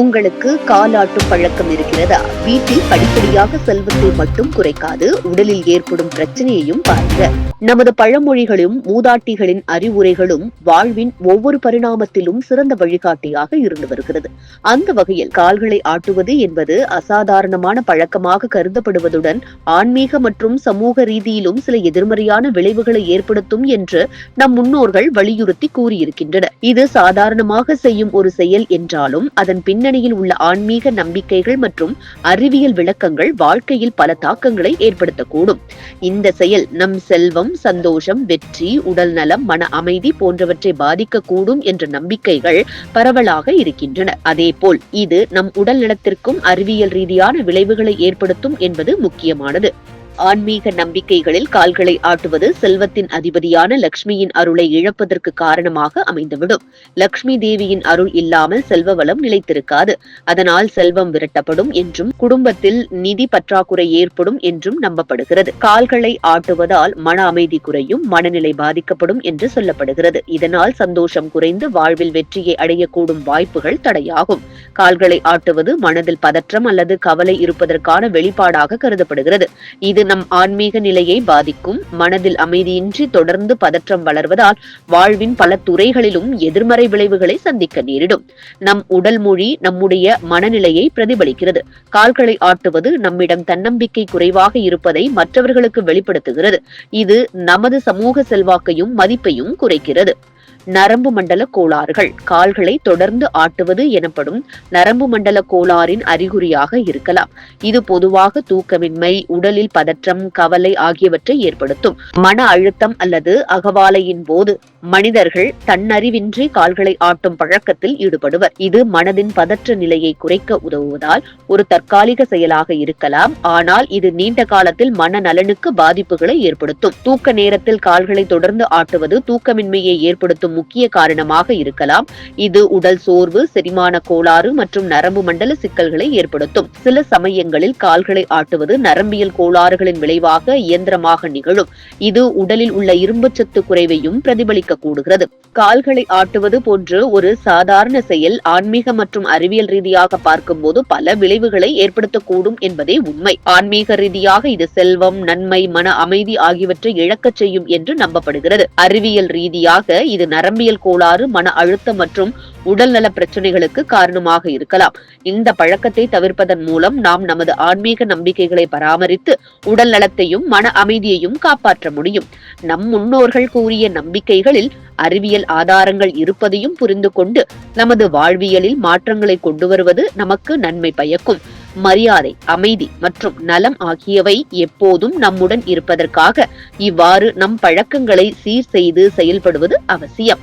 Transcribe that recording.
உங்களுக்கு காலாட்டும் பழக்கம் இருக்கிறதா? வீட்டில் படிப்படியாக செல்வத்தை மட்டும் குறைக்காது உடலில் ஏற்படும் பிரச்சனையையும் பாருங்க. நமது பழமொழிகளும் மூதாட்டிகளின் அறிவுரைகளும் வாழ்வின் ஒவ்வொரு பரிணாமத்திலும் சிறந்த வழிகாட்டியாக இருந்து வருகிறது. அந்த வகையில் கால்களை ஆட்டுவது என்பது அசாதாரணமான பழக்கமாக கருதப்படுவதுடன் ஆன்மீக மற்றும் சமூக ரீதியிலும் சில எதிர்மறையான விளைவுகளை ஏற்படுத்தும் என்று நம் முன்னோர்கள் வலியுறுத்தி கூறியிருக்கின்றனர். இது சாதாரணமாக செய்யும் ஒரு செயல் என்றாலும் அதன் பின் பின்னணியில் உள்ள ஆன்மீக நம்பிக்கைகள் மற்றும் அறிவியல் விளக்கங்கள் வாழ்க்கையில் பல தாக்கங்களை ஏற்படுத்தக்கூடும். இந்த செயல் நம் செல்வம் சந்தோஷம் வெற்றி உடல் நலம் மன அமைதி போன்றவற்றை பாதிக்கக்கூடும் என்ற நம்பிக்கைகள் பரவலாக இருக்கின்றன. அதேபோல் இது நம் உடல் நலத்திற்கும் அறிவியல் ரீதியான விளைவுகளை ஏற்படுத்தும் என்பது முக்கியமானது. ஆன்மீக நம்பிக்கைகளில் கால்களை ஆட்டுவது செல்வத்தின் அதிபதியான லக்ஷ்மியின் அருளை இழப்பதற்கு காரணமாக அமைந்துவிடும். லக்ஷ்மி தேவியின் அருள் இல்லாமல் செல்வ வளம் நிலைத்திருக்காது. அதனால் செல்வம் விரட்டப்படும் என்றும் குடும்பத்தில் நிதி பற்றாக்குறை ஏற்படும் என்றும் நம்பப்படுகிறது. கால்களை ஆட்டுவதால் மன அமைதி குறையும் மனநிலை பாதிக்கப்படும் என்று சொல்லப்படுகிறது. இதனால் சந்தோஷம் குறைந்து வாழ்வில் வெற்றியை அடையக்கூடும் வாய்ப்புகள் தடையாகும். கால்களை ஆட்டுவது மனதில் பதற்றம் அல்லது கவலை இருப்பதற்கான வெளிப்பாடாக கருதப்படுகிறது. இது இது நம் ஆன்மீக நிலையை பாதிக்கும். மனதில் அமைதியின்றி தொடர்ந்து பதற்றம் வளர்வதால் வாழ்வின் பல துறைகளிலும் எதிர்மறை விளைவுகளை சந்திக்க நேரிடும். நம் உடல் மொழி நம்முடைய மனநிலையை பிரதிபலிக்கிறது. கால்களை ஆட்டுவது நம்மிடம் தன்னம்பிக்கை குறைவாக இருப்பதை மற்றவர்களுக்கு வெளிப்படுத்துகிறது. இது நமது சமூக செல்வாக்கையும் மதிப்பையும் குறைக்கிறது. நரம்பு மண்டல கோளாறுகள். கால்களை தொடர்ந்து ஆட்டுவது எனப்படும் நரம்பு மண்டல கோளாறின் அறிகுறியாக இருக்கலாம். இது பொதுவாக தூக்கமின்மை உடலில் பதற்றம் கவலை ஆகியவற்றை ஏற்படுத்தும். மன அழுத்தம் அல்லது அகவாலையின் போது மனிதர்கள் தன்னறிவின்றி கால்களை ஆட்டும் பழக்கத்தில் ஈடுபடுவர். இது மனதின் பதற்ற நிலையை குறைக்க உதவுவதால் ஒரு தற்காலிக செயலாக இருக்கலாம். ஆனால் இது நீண்ட காலத்தில் மன நலனுக்கு பாதிப்புகளை ஏற்படுத்தும். தூக்க நேரத்தில் கால்களை தொடர்ந்து ஆட்டுவது தூக்கமின்மையை ஏற்படுத்தும் முக்கிய காரணமாக இருக்கலாம். இது உடல் சோர்வு செரிமான கோளாறு மற்றும் நரம்பு மண்டல சிக்கல்களை ஏற்படுத்தும். சில சமயங்களில் கால்களை ஆட்டுவது நரம்பியல் கோளாறுகளின் விளைவாக இயந்திரமாக நிகழும். இது உடலில் உள்ள இரும்புச்சத்து குறைவையும் பிரதிபலிக்க கூடுகிறது கால்களை ஆட்டுவது போன்று ஒரு சாதாரண செயல் ஆன்மீக மற்றும் அறிவியல் ரீதியாக பார்க்கும்போது பல விளைவுகளை ஏற்படுத்தக்கூடும் என்பதே உண்மை. ஆன்மீக ரீதியாக இது செல்வம் நன்மை மன அமைதி ஆகியவற்றை இழக்கச் செய்யும் என்று நம்பப்படுகிறது. அறிவியல் ரீதியாக இது நரம்பியல் கோளாறு மன அழுத்தம் மற்றும் உடல்நல பிரச்சனைகளுக்கு காரணமாக இருக்கலாம். இந்த பழக்கத்தை தவிர்ப்பதன் மூலம் நாம் நமது ஆன்மீக நம்பிக்கைகளை பராமரித்து உடல் நலத்தையும் மன அமைதியையும் காப்பாற்ற முடியும். நம் முன்னோர்கள் கூறிய நம்பிக்கைகளில் அறிவியல் ஆதாரங்கள் இருப்பதையும் புரிந்து கொண்டு நமது வாழ்வியலில் மாற்றங்களை கொண்டு வருவது நமக்கு நன்மை பயக்கும். மரியாதை அமைதி மற்றும் நலம் ஆகியவை எப்போதும் நம்முடன் இருப்பதற்காக இவ்வாறு நம் பழக்கங்களை சீர் செய்து செயல்படுவது அவசியம்.